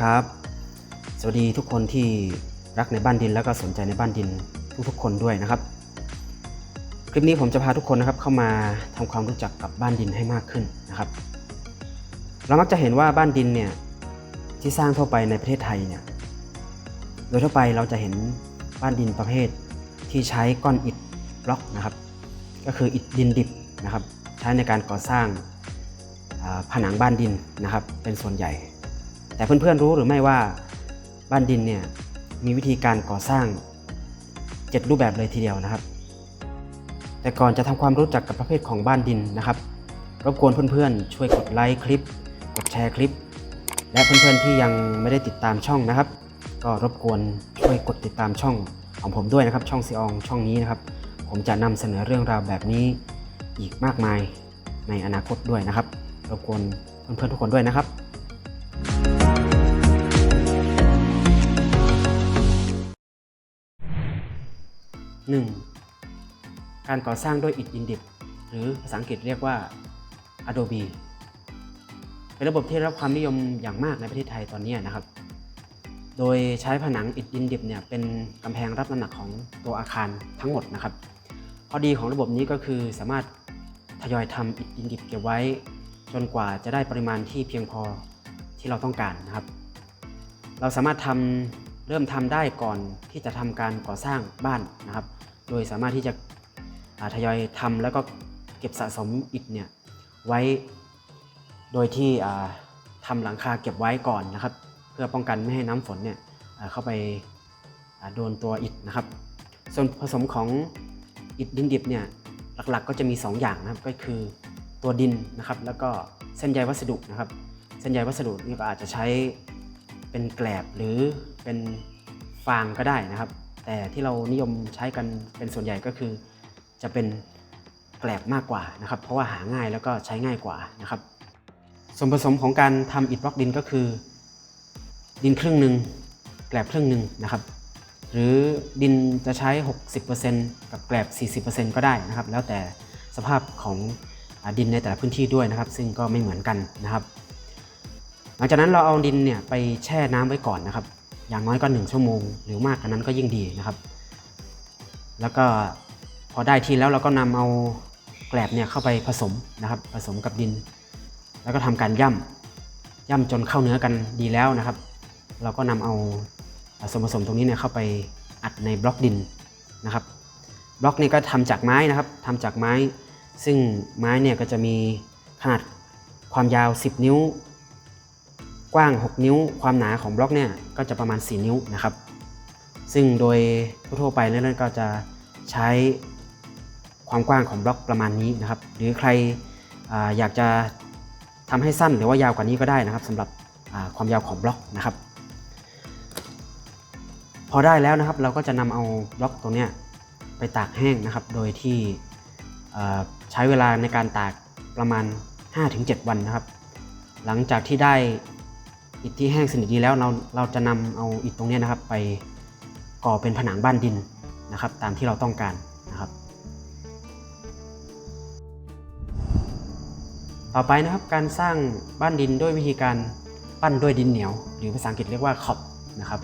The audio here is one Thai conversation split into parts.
ครับ สวัสดีทุกคนที่รักในบ้านดินแล้วก็สนใจในบ้านดินทุกๆคนด้วยนะครับ คลิปนี้ผมจะพาทุกคนนะครับเข้ามาทำความรู้จักกับบ้านดินให้มากขึ้นนะครับ เรามักจะเห็นว่าบ้านดินเนี่ยที่สร้างทั่วไปในประเทศไทยเนี่ยโดยทั่วไปเราจะเห็นบ้านดินประเภทที่ใช้ก้อนอิฐบล็อกนะครับ ก็คืออิฐดินดิบนะครับ ใช้ในการก่อสร้างผนังบ้านดินนะครับ เป็นส่วนใหญ่ แต่เพื่อนๆรู้หรือไม่ว่าบ้านดินเนี่ยมีวิธีการก่อสร้าง 7 รูปแบบเลยทีเดียวนะครับ แต่ก่อนจะทำความรู้จักกับประเภทของบ้านดินนะครับ รบกวนเพื่อนๆ ช่วยกดไลค์คลิป กดแชร์คลิป และเพื่อนๆที่ยังไม่ได้ติดตามช่องนะครับ ก็รบกวนช่วยกดติดตามช่องของผมด้วยนะครับ ช่องซีอองช่องนี้นะครับ ผมจะนำเสนอเรื่องราวแบบนี้อีกมากมายในอนาคตด้วยนะครับรบกวนเพื่อนๆทุกคนด้วยนะครับ 1. การก่อสร้างด้วยอิฐดินดิบหรือภาษาอังกฤษเรียกว่า Adobe เป็นระบบที่ได้รับความนิยมอย่างมากในประเทศไทยตอนนี้นะครับ โดยใช้ผนังอิฐดินดิบเนี่ยเป็นกำแพงรับน้ำหนักของตัวอาคารทั้งหมดนะครับ ข้อดีของระบบนี้ก็คือสามารถทยอยทำอิฐดินดิบเก็บไว้ จนกว่าจะได้ปริมาณที่เพียงพอที่เราต้องการนะครับ เราสามารถทำเริ่มทำได้ก่อนที่จะทำการก่อสร้างบ้านนะครับ โดยสามารถที่จะทยอยทำแล้วก็เก็บสะสมอิฐเนี่ยไว้ โดยที่อ่าทำหลังคาเก็บไว้ก่อนนะครับ เพื่อป้องกันไม่ให้น้ำฝนเนี่ยเข้าไปโดนตัวอิฐนะครับ ส่วนผสมของอิฐดินดิบเนี่ยหลักๆก็จะมี 2 อย่างนะครับก็คือตัวดินนะครับ แล้วก็เส้นใยวัสดุนะครับ เส้นใยวัสดุนี่ก็อาจจะใช้เป็นแกลบหรือเป็นฟางก็ได้นะครับ แต่ที่เรานิยมใช้กันเป็นส่วนใหญ่ก็คือ จะเป็นแกลบมากกว่านะครับ เพราะว่าหาง่ายแล้วก็ใช้ง่ายกว่านะครับ ส่วนผสมของการทำอิฐบล็อกดินก็คือ ดินครึ่งหนึ่งแกลบครึ่งหนึ่งนะครับ หรือดินจะใช้ 60%กับแกลบ 40%ก็ได้นะครับ แล้วแต่สภาพของอดินในแต่ละพื้นที่ด้วยนะครับ ซึ่งก็ไม่เหมือนกันนะครับ หลังจากนั้นเราเอาดินเนี่ยไปแช่น้ำไว้ก่อนนะครับ อย่างน้อยก็ 1 ชั่วโมง หรือมากกว่านั้นก็ยิ่งดีนะครับ แล้วก็พอได้ที่แล้วเราก็นำเอาแกลบเนี่ยเข้าไปผสมนะครับ ผสมกับดิน แล้วก็ทำการย่ำย่ำจนเข้าเนื้อกันดีแล้วนะครับ เราก็นำเอาส่วนผสมตรงนี้เนี่ยเข้าไปอัดในบล็อกดินนะครับ บล็อกนี้ก็ทำจากไม้นะครับทำจากไม้ ซึ่งไม้เนี่ยก็จะมีขนาดความยาว 10 นิ้ว กว้าง 6 นิ้ว ความหนาของบล็อกเนี่ยก็จะประมาณ 4 นิ้วนะครับ ซึ่งโดยทั่วไปเนี่ยก็จะใช้ความกว้างของบล็อกประมาณนี้นะครับ หรือใครออยากจะทำให้สั้นหรือว่ายาวกว่านี้ก็ได้นะครับสำหรับความยาวของบล็อกนะครับ พอได้แล้วนะครับ เราก็จะนำเอาบล็อกตรงเนี้ยไปตากแห้งนะครับ โดยที่ใช้เวลาในการตากประมาณ 5-7 วันนะครับ หลังจากที่ได้ อิฐที่แห้งสนิทดีแล้วเราเราจะนำเอาอิฐตรงนี้นะครับ ไปก่อเป็นผนังบ้านดินนะครับ ตามที่เราต้องการนะครับ ต่อไปนะครับการสร้างบ้านดินด้วยวิธีการปั้นด้วยดินเหนียว หรือภาษาอังกฤษเรียกว่าขอบนะครับ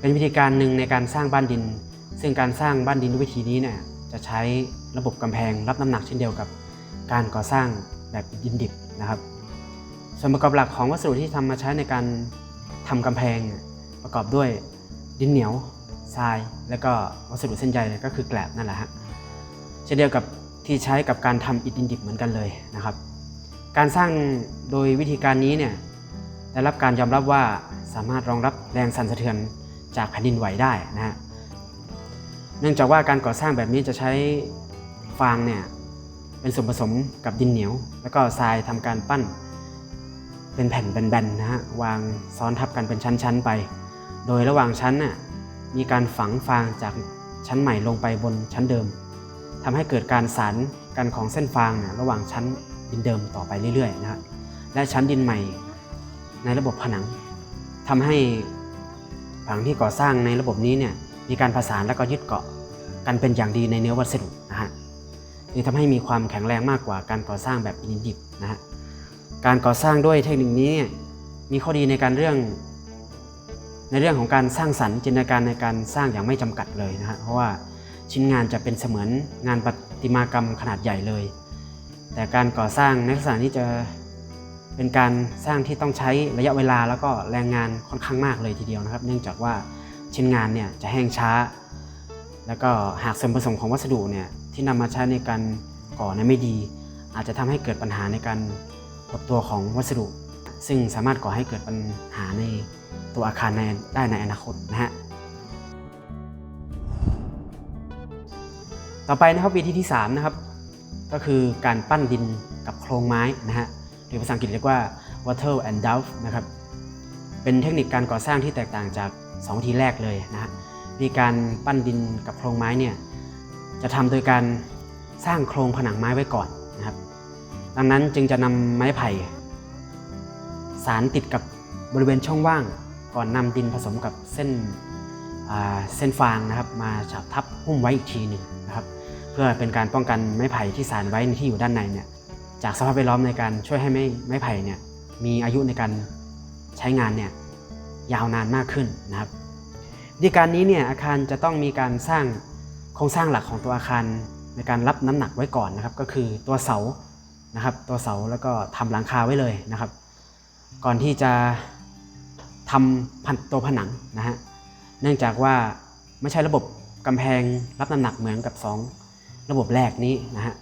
เป็นวิธีการหนึ่งในการสร้างบ้านดิน ซึ่งการสร้างบ้านดินด้วยวิธีนี้เนี่ยจะใช้ระบบกำแพงรับน้ำหนักเช่นเดียวกับการก่อสร้างแบบดินดิบนะครับ ส่วนประกอบหลักของวัสดุที่ทำมาใช้ในการทำกำแพงประกอบด้วยดินเหนียวทราย และก็วัสดุเส้นใยก็คือแกลบนั่นแหละฮะเช่นเดียวกับที่ใช้กับการทำอิฐดินดิบเหมือนกันเลยนะครับ การสร้างโดยวิธีการนี้เนี่ยได้รับการยอมรับว่าสามารถรองรับแรงสั่นสะเทือนจากแผ่นดินไหวได้นะฮะเนื่องจากว่าการก่อสร้างแบบนี้จะใช้ฟางเนี่ยเป็นส่วนผสมกับดินเหนียว แล้วก็ทรายทำการปั้น เป็นแผ่นแบนๆนะฮะวางซ้อนทับกันเป็นชั้นๆไป โดยระหว่างชั้นน่ะมีการฝังฟางจากชั้นใหม่ลงไปบนชั้นเดิมทำให้เกิดการสานกันของเส้นฟางน่ะระหว่างชั้นดินเดิมต่อไปเรื่อยๆนะฮะและชั้นดินใหม่ในระบบผนังทำให้ผังที่ก่อสร้างในระบบนี้เนี่ยมีการผสานและก็ยึดเกาะกันเป็นอย่างดีในเนื้อวัสดุนะฮะนี่ทำให้มีความแข็งแรงมากกว่าการก่อสร้างแบบอินดิบนะฮะ การก่อสร้างด้วยเทคนิคนี้เนี่ยมีข้อดีในการเรื่อง ในเรื่องของการสร้างสรรค์จินตนาการในการสร้างอย่างไม่จำกัดเลยนะฮะเพราะว่าชิ้นงานจะเป็นเสมือนงานประติมากรรมขนาดใหญ่เลย แต่การก่อสร้างในลักษณะนี้จะเป็นการสร้างที่ต้องใช้ระยะเวลาแล้วก็แรงงานค่อนข้างมากเลยทีเดียวนะครับ เนื่องจากว่าชิ้นงานเนี่ยจะแห้งช้า แล้วก็หากส่วนผสมของวัสดุเนี่ยที่นำมาใช้ในการก่อเนี่ยไม่ดี อาจจะทำให้เกิดปัญหาในการ หดตัวของวัสดุ ซึ่งสามารถก่อให้เกิดปัญหาในตัวอาคารในได้ในอนาคตนะฮะต่อไปนะครับวิธีที่3นะครับก็คือการปั้นดินกับโครงไม้นะฮะหรือภาษาอังกฤษเรียกว่า water and dove นะครับเป็นเทคนิคการก่อสร้างที่แตกต่างจาก2วิธีแรกเลยนะฮะวิธีการปั้นดินกับโครงไม้เนี่ยจะทำโดยการสร้างโครงผนังไม้ไว้ก่อนนะครับ ดังนั้นจึงจะนำไม้ไผ่ สารติดกับบริเวณช่องว่าง ก่อนนำดินผสมกับเส้นเส้นฟางนะครับ มาฉาบทับหุ้มไว้อีกทีหนึ่งนะครับ เพื่อเป็นการป้องกันไม้ไผ่ที่สารไว้ที่อยู่ด้านในเนี่ยจากสภาพแวดล้อมในการช่วยให้ไม้ไม้ไผ่เนี่ยมีอายุในการใช้งานเนี่ยยาวนานมากขึ้นนะครับวิธีการนี้เนี่ยอาคารจะต้องมีการสร้างโครงสร้างหลักของตัวอาคารในการรับน้ำหนักไว้ก่อนนะครับ ก็คือตัวเสา นะครับ ตัวเสาแล้วก็ทำหลังคาไว้เลยนะครับ ก่อนที่จะทำพันตัวผนังนะฮะเนื่องจากว่าไม่ใช่ระบบกำแพงรับน้ำหนักเหมือนกับ 2 ระบบแรกนี้นะฮะ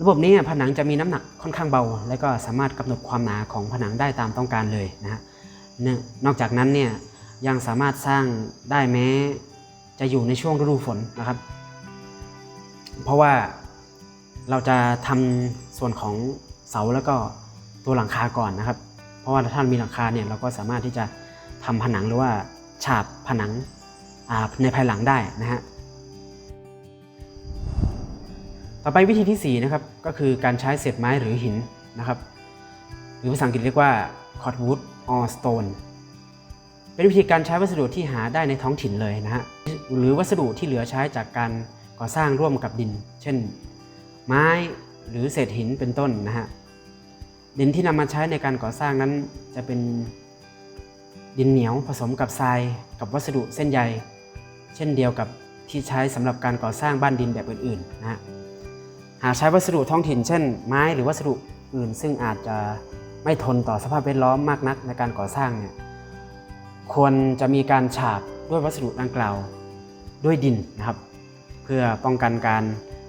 ระบบนี้ผนังจะมีน้ำหนักค่อนข้างเบา และก็สามารถกำหนดความหนาของผนังได้ตามต้องการเลยนะฮะนอกจากนั้นเนี่ยยังสามารถสร้างได้แม้จะอยู่ในช่วงฤดูฝนนะครับ เพราะว่า เราจะทำส่วนของเสาแล้วก็ตัวหลังคาก่อนนะครับ เพราะว่าถ้ามีหลังคาเนี่ยเราก็สามารถที่จะทำผนังหรือว่าฉาบผนังในภายหลังได้นะฮะต่อไปวิธีที่ 4 นะครับ ก็คือการใช้เศษไม้หรือหินนะครับ หรือภาษาอังกฤษเรียกว่า cordwood or stone เป็นวิธีการใช้วัสดุที่หาได้ในท้องถิ่นเลยนะฮะหรือวัสดุที่เหลือใช้จากการก่อสร้างร่วมกับดิน เช่น ไม้หรือเศษหินเป็นต้นนะฮะดินที่นำมาใช้ในการก่อสร้างนั้นจะเป็นดินเหนียวผสมกับทรายกับวัสดุเส้นใย เช่นเดียวกับที่ใช้สำหรับการก่อสร้างบ้านดินแบบอื่นๆนะฮะหากใช้วัสดุท้องถิ่น เช่น ไม้หรือวัสดุอื่น ซึ่งอาจจะไม่ทนต่อสภาพแวดล้อมมากนักในการก่อสร้างเนี่ยควรจะมีการฉาบด้วยวัสดุดังกล่าวด้วยดินนะครับ เพื่อป้องกันการ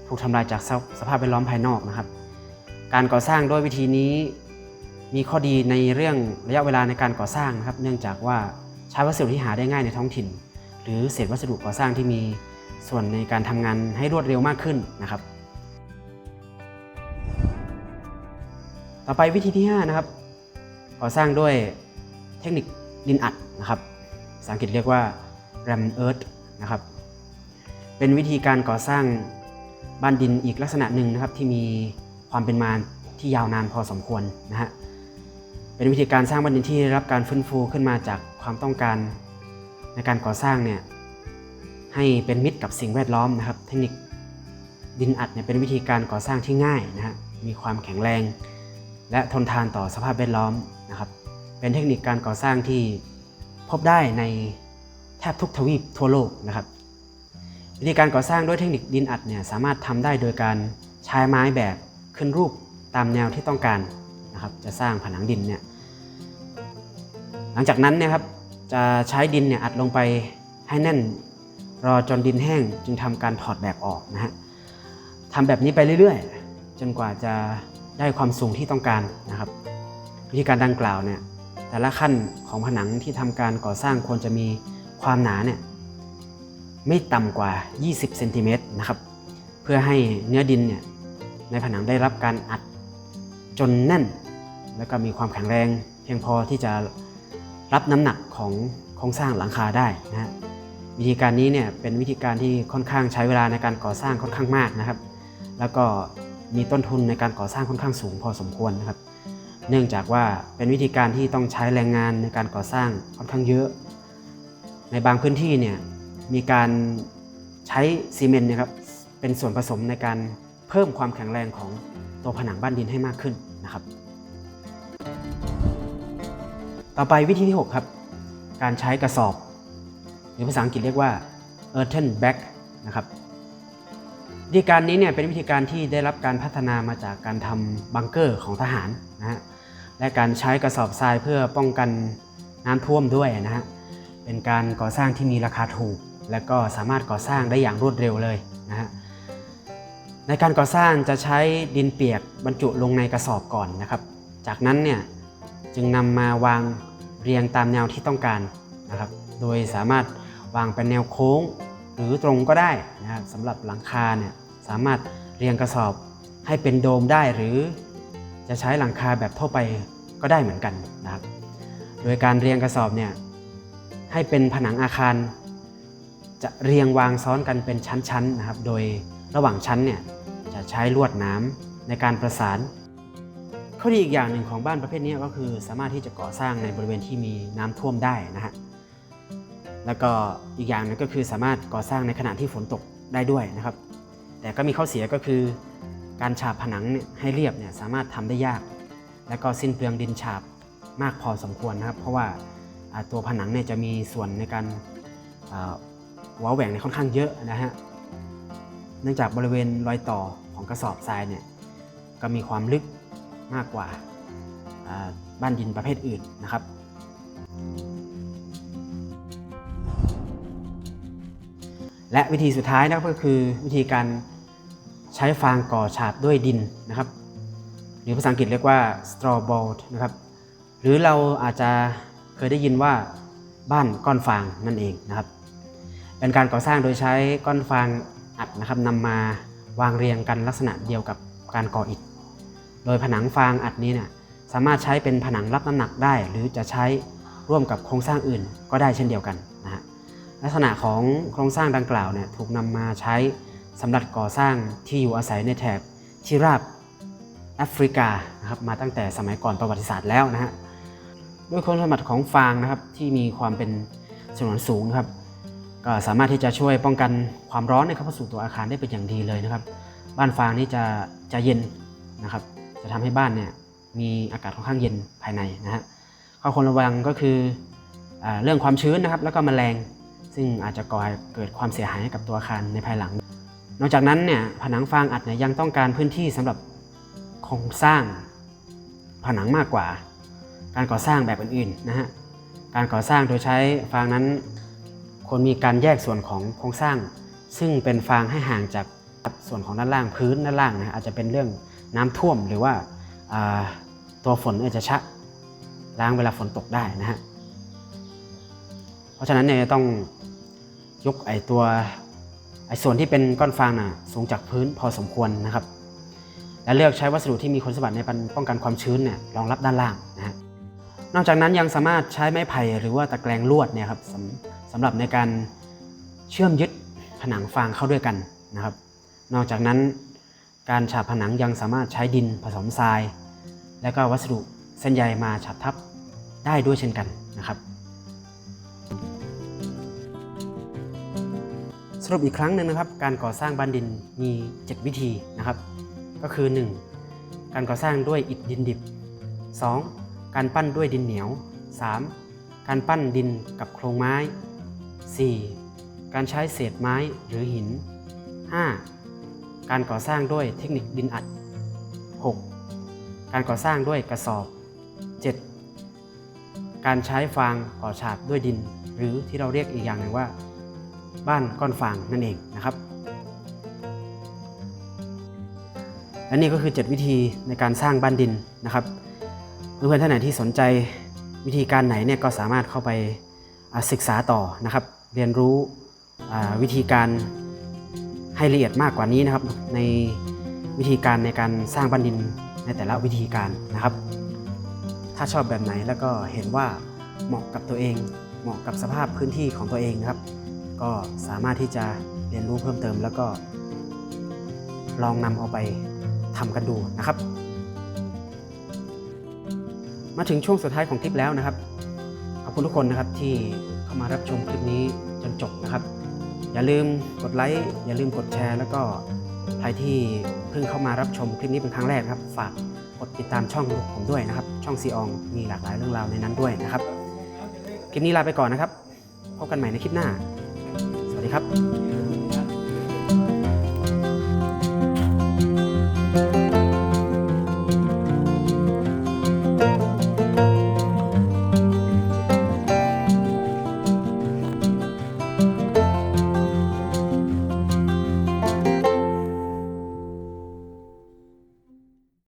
ถูกทำลายจากสภาพแวดล้อมภายนอกนะครับ การก่อสร้างด้วยวิธีนี้มีข้อดีในเรื่องระยะเวลาในการก่อสร้างนะครับ เนื่องจากว่าใช้วัสดุที่หาได้ง่ายในท้องถิ่น หรือเศษวัสดุก่อสร้างที่มีส่วนในการทำงานให้รวดเร็วมากขึ้นนะครับ ต่อไปวิธีที่5นะครับก่อสร้างด้วยเทคนิคดินอัดนะครับภาษาอังกฤษเรียกว่า ram earth นะครับเป็นวิธีการก่อสร้าง บ้านดินอีกลักษณะหนึ่งนะครับที่มีความเป็นมาที่ยาวนานพอสมควรนะฮะเป็นวิธีการสร้างบ้านดินที่รับการฟื้นฟูขึ้นมาจากความต้องการในการก่อสร้างเนี่ยให้เป็นมิตรกับสิ่งแวดล้อมนะครับ เทคนิคดินอัดเนี่ยเป็นวิธีการก่อสร้างที่ง่ายนะฮะมีความแข็งแรง และทนทานต่อสภาพแวดล้อมนะครับ เป็นเทคนิคการก่อสร้างที่พบได้ในแทบทุกทวีปทั่วโลกนะครับ วิธีการก่อสร้างด้วยเทคนิคดินอัดเนี่ยสามารถทำได้โดยการใช้ไม้แบบขึ้นรูปตามแนวที่ต้องการนะครับ จะสร้างผนังดินเนี่ยหลังจากนั้นเนี่ยครับจะใช้ดินเนี่ยอัดลงไปให้แน่น รอจนดินแห้งจึงทำการถอดแบบออกนะฮะทำแบบนี้ไปเรื่อยๆ จนกว่าจะได้ความสูงที่ต้องการนะครับ วิธีการดังกล่าวเนี่ยแต่ละขั้นของผนังที่ทำการก่อสร้างควรจะมีความหนาเนี่ย ไม่ต่ำกว่า 20 เซนติเมตรนะครับ เพื่อให้เนื้อดินเนี่ยในผนังได้รับการอัดจนแน่น แล้วก็มีความแข็งแรง เพียงพอที่จะรับน้ำหนักของโครงสร้างหลังคาได้นะฮะวิธีการนี้เนี่ยเป็นวิธีการที่ค่อนข้างใช้เวลาในการก่อสร้างค่อนข้างมากนะครับ แล้วก็มีต้นทุนในการก่อสร้างค่อนข้างสูงพอสมควรนะครับ เนื่องจากว่าเป็นวิธีการที่ต้องใช้แรงงานในการก่อสร้างค่อนข้างเยอะ ในบางพื้นที่เนี่ย มีการใช้ซีเมนต์นะครับเป็นส่วนผสมในการเพิ่มความแข็งแรงของตัวผนังบ้านดินให้มากขึ้นนะครับ ต่อไปวิธีที่ 6 ครับ การใช้กระสอบ หรือภาษาอังกฤษเรียกว่า earthen bag นะครับวิธีการนี้เนี่ยเป็นวิธีการที่ได้รับการพัฒนามาจากการทำบังเกอร์ของทหารนะฮะและการใช้กระสอบทรายเพื่อป้องกันน้ำท่วมด้วยนะฮะเป็นการก่อสร้างที่มีราคาถูก และก็สามารถก่อสร้างได้อย่างรวดเร็วเลยนะฮะในการก่อสร้างจะใช้ดินเปียกบรรจุลงในกระสอบก่อนนะครับ จากนั้นเนี่ยจึงนำมาวางเรียงตามแนวที่ต้องการนะครับ โดยสามารถวางเป็นแนวโค้งหรือตรงก็ได้นะครับสำหรับหลังคาเนี่ยสามารถเรียงกระสอบให้เป็นโดมได้หรือจะใช้หลังคาแบบทั่วไปก็ได้เหมือนกันนะครับ โดยการเรียงกระสอบเนี่ยให้เป็นผนังอาคาร จะเรียงวางซ้อนกันเป็นชั้นๆนะครับ โดยระหว่างชั้นเนี่ยจะใช้ลวดน้ำในการประสาน ข้อดีอีกอย่างหนึ่งของบ้านประเภทนี้ก็คือ สามารถที่จะก่อสร้างในบริเวณที่มีน้ำท่วมได้นะฮะ แล้วก็อีกอย่างหนึงก็คือสามารถก่อสร้างในขณะที่ฝนตกได้ด้วยนะครับ แต่ก็มีข้อเสียก็คือ การฉาบผนังเนี่ยให้เรียบเนี่ยสามารถทำได้ยาก และก็สิ้นเปลืองดินฉาบมากพอสมควรนะครับ เพราะว่าตัวผนังเนี่ยจะมีส่วนในการ ว้าแหว่งในค่อนข้างเยอะนะฮะ เนื่องจากบริเวณรอยต่อของกระสอบทรายเนี่ยก็มีความลึกมากกว่าบ้านดินประเภทอื่นนะครับ และวิธีสุดท้ายนะก็คือวิธีการใช้ฟางก่อฉาบด้วยดินนะครับ หรือภาษาอังกฤษเรียกว่า straw board นะครับ หรือเราอาจจะเคยได้ยินว่าบ้านก้อนฟางนั่นเองนะครับ เป็นการก่อสร้างโดยใช้ก้อนฟางอัดนะครับนำมาวางเรียงกันลักษณะเดียวกับการก่ออิฐ โดยผนังฟางอัดนี้เนี่ยสามารถใช้เป็นผนังรับน้ำหนักได้ หรือจะใช้ร่วมกับโครงสร้างอื่นก็ได้เช่นเดียวกันนะฮะลักษณะของโครงสร้างดังกล่าวเนี่ยถูกนำมาใช้สำหรับก่อสร้างที่อยู่อาศัยในแถบที่ราบแอฟริกานะครับมาตั้งแต่สมัยก่อนประวัติศาสตร์แล้วนะฮะด้วยคุณสมบัติของฟางนะครับที่มีความเป็นฉนวนสูงครับ ก็สามารถที่จะช่วยป้องกันความร้อนในเข้าสู่ตัวอาคารได้เป็นอย่างดีเลยนะครับ บ้านฟางนี่จะจะเย็นนะครับ จะทำให้บ้านเนี่ยมีอากาศค่อนข้างเย็นภายในนะฮะข้อควรระวังก็คืออเรื่องความชื้นนะครับ แล้วก็แมลงซึ่งอาจจะก่อให้เกิดความเสียหายให้กับตัวอาคารในภายหลัง นอกจากนั้นเนี่ยผนังฟางอัดเนี่ยยังต้องการพื้นที่สำหรับโครงสร้างผนังมากกว่า การก่อสร้างแบบอื่นๆนะฮะการก่อสร้างโดยใช้ฟางนั้น ควรมีการแยกส่วนของโครงสร้าง ซึ่งเป็นฟางให้ห่างจากส่วนของด้านล่างพื้นด้านล่างนะฮะอาจจะเป็นเรื่องน้ำท่วมหรือว่าาตัวฝนอาจจะชะล้างเวลาฝนตกได้นะฮะเพราะฉะนั้นเนี่ยต้องยกไอตัวไอส่วนที่เป็นก้อนฟางน่ะสูงจากพื้นพอสมควรนะครับ และเลือกใช้วัสดุที่มีคุณสมบัติในการป้องกันความชื้นเนี่ยรองรับด้านล่างนะฮะนอกจากนั้นยังสามารถใช้ไม้ไผ่หรือว่าตะแกรงลวดเนี่ยครับ สำสำหรับในการเชื่อมยึดผนังฟางเข้าด้วยกันนะครับ นอกจากนั้นการฉาบผนังยังสามารถใช้ดินผสมทราย และก็วัสดุเส้นใยมาฉาบทับได้ด้วยเช่นกันนะครับ สรุปอีกครั้งหนึ่งนะครับ การก่อสร้างบ้านดินมี 7 วิธีนะครับ ก็คือ 1. การก่อสร้างด้วยอิฐดินดิบ 2. การปั้นด้วยดินเหนียว 3. การปั้นดินกับโครงไม้ 4. การใช้เศษไม้หรือหิน 5. การก่อสร้างด้วยเทคนิคดินอัด 6. การก่อสร้างด้วยกระสอบ 7. การใช้ฟางก่อฉาบด้วยดิน หรือที่เราเรียกอีกอย่างหนึ่งว่า บ้านก้อนฟางนั่นเองนะครับและนี่ก็คือ 7 วิธีในการสร้างบ้านดินนะครับเพื่อนๆท่านไหนที่สนใจวิธีการไหนเนี่ยก็สามารถเข้าไปศึกษาต่อนะครับ เรียนรู้วิธีการให้ละเอียดมากกว่านี้นะครับ ในวิธีการในการสร้างบ้านดินในแต่ละวิธีการนะครับ ถ้าชอบแบบไหนแล้วก็เห็นว่าเหมาะกับตัวเอง เหมาะกับสภาพพื้นที่ของตัวเองนะครับ ก็สามารถที่จะเรียนรู้เพิ่มเติมแล้วก็ ลองนำเอาไปทำกันดูนะครับ มาถึงช่วงสุดท้ายของคลิปแล้วนะครับขอบคุณทุกคนนะครับที่ มารับชมคลิปนี้จนจบนะครับ อย่าลืมกดไลค์อย่าลืมกดแชร์ แล้วก็ใครที่เพิ่งเข้ามารับชมคลิปนี้เป็นครั้งแรกครับ ฝากกดติดตามช่องผมด้วยนะครับ ช่องซีอองมีหลากหลายเรื่องราวในนั้นด้วยนะครับ คลิปนี้ลาไปก่อนนะครับ พบกันใหม่ในคลิปหน้า สวัสดีครับ